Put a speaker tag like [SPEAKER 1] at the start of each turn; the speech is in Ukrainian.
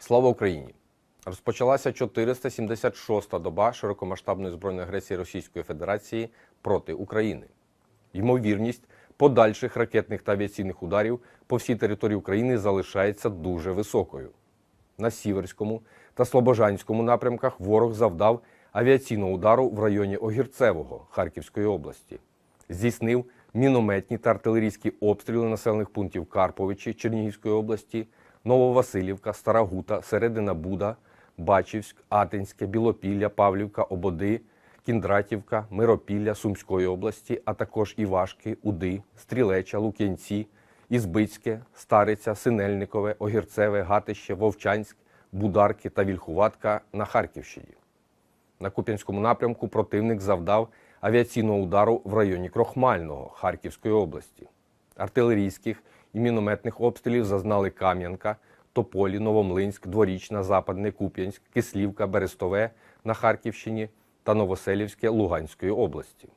[SPEAKER 1] Слава Україні! Розпочалася 476-та доба широкомасштабної збройної агресії Російської Федерації проти України. Ймовірність подальших ракетних та авіаційних ударів по всій території України залишається дуже високою. На Сіверському та Слобожанському напрямках ворог завдав авіаційного удару в районі Огірцевого Харківської області. Здійснив мінометні та артилерійські обстріли населених пунктів Карповичі Чернігівської області, Нововасилівка, Стара Гута, Середина Буда, Бачівськ, Атинське, Білопілля, Павлівка, Ободи, Кіндратівка, Миропілля Сумської області, а також Івашки, Уди, Стрілеча, Лук'янці, Ізбицьке, Стариця, Синельникове, Огірцеве, Гатище, Вовчанськ, Бударки та Вільхуватка на Харківщині. На Куп'янському напрямку противник завдав авіаційного удару в районі Крохмального Харківської області. Артилерійських і мінометних обстрілів зазнали Кам'янка, Тополі, Новомлинськ, Дворічна, Западне, Куп'янськ, Кислівка, Берестове на Харківщині та Новоселівське Луганської області.